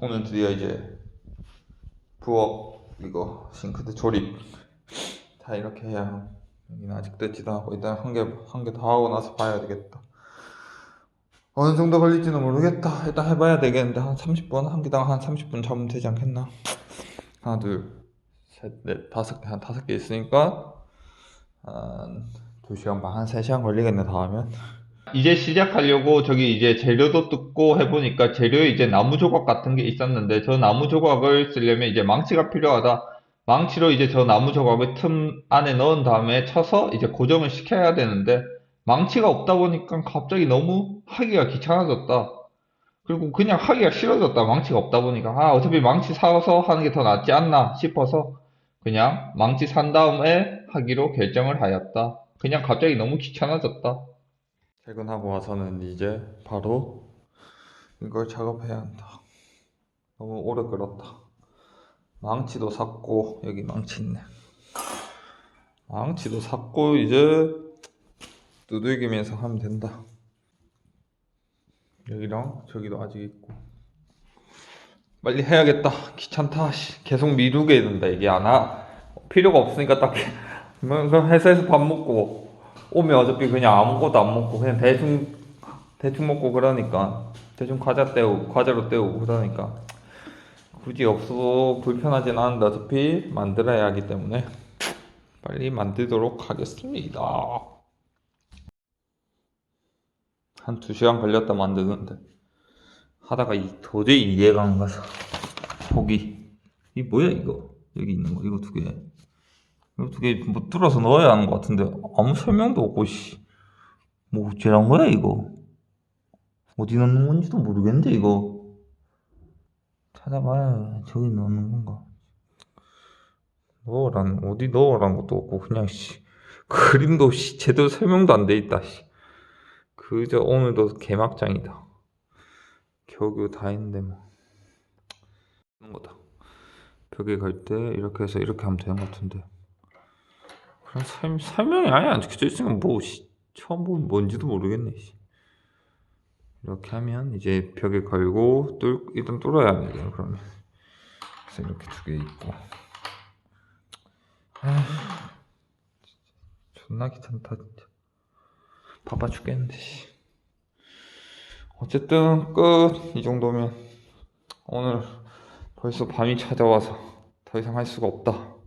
오늘 드디어 이제 부엌 이거 싱크대 조립 다 이렇게 해야 여기는 아직 뜯지도 않고 일단 한 개 한개더 하고 나서 봐야 되겠다. 어느 정도 걸릴지는 모르겠다. 일단 해봐야 되겠는데 한 30분 한 개당 한 30분 잡으면 되지 않겠나? 하나 둘셋넷 다섯 개 한 다섯 개 있으니까 한 2시간 반 한 3시간 걸리겠네 다 하면 이제 시작하려고 저기 이제 재료도 뜯고 해보니까 재료에 이제 나무 조각 같은 게 있었는데 저 나무 조각을 쓰려면 이제 망치가 필요하다. 망치로 이제 저 나무 조각을 틈 안에 넣은 다음에 쳐서 이제 고정을 시켜야 되는데 망치가 없다 보니까 갑자기 너무 하기가 귀찮아졌다. 그리고 그냥 하기가 싫어졌다. 망치가 없다 보니까 아 어차피 망치 사서 하는 게 더 낫지 않나 싶어서 그냥 망치 산 다음에 하기로 결정을 하였다. 그냥 갑자기 너무 귀찮아졌다. 퇴근하고 와서는 이제 바로 이걸 작업해야 한다. 너무 오래 끌었다. 망치도 샀고 여기 망치 있네. 망치도 샀고 이제 두들기면서 하면 된다. 여기랑 저기도 아직 있고 빨리 해야겠다. 귀찮다. 씨. 계속 미루게 된다. 이게 안 하. 필요가 없으니까 딱 뭐, 그럼 회사에서 밥 먹고 오면 어차피 그냥 아무것도 안 먹고 그냥 대충 대충 먹고 그러니까 대충 과자 때우고 과자로 때우고 그러니까 굳이 없어도 불편하진 않은데 어차피 만들어야 하기 때문에 빨리 만들도록 하겠습니다. 한두 시간 걸렸다 만드는데 하다가 이 도저히 이해가 안 가서 포기. 이 뭐야 이거? 여기 있는 거 이거 두 개. 개뭐 뚫어서 넣어야 하는 것 같은데 아무 설명도 없고 씨. 뭐 어쩌란 거야 이거? 어디 넣는 건지도 모르겠는데 이거. 찾아봐야 저기 넣는 건가? 넣으란 어디 넣으란 것도 없고 그냥 씨 그림도 없이 제대로 설명도 안 돼 있다 씨. 그저 오늘도 개막장이다. 겨우 다 했는데 뭐. 하는 거다. 벽에 갈 때 이렇게 해서 이렇게 하면 되는 것 같은데. 그런 설, 설명이 아예 안 적혀져 있으니까 뭐 씨, 처음 보면 뭔지도 모르겠네. 씨. 이렇게 하면 이제 벽에 걸고 뚫 일단 뚫어야 합니다. 그러면 그래서 이렇게 두 개 있고. 아, 존나 귀찮다 진짜. 바빠 죽겠는데. 씨. 어쨌든 끝 이 정도면 오늘 벌써 밤이 찾아와서 더 이상 할 수가 없다.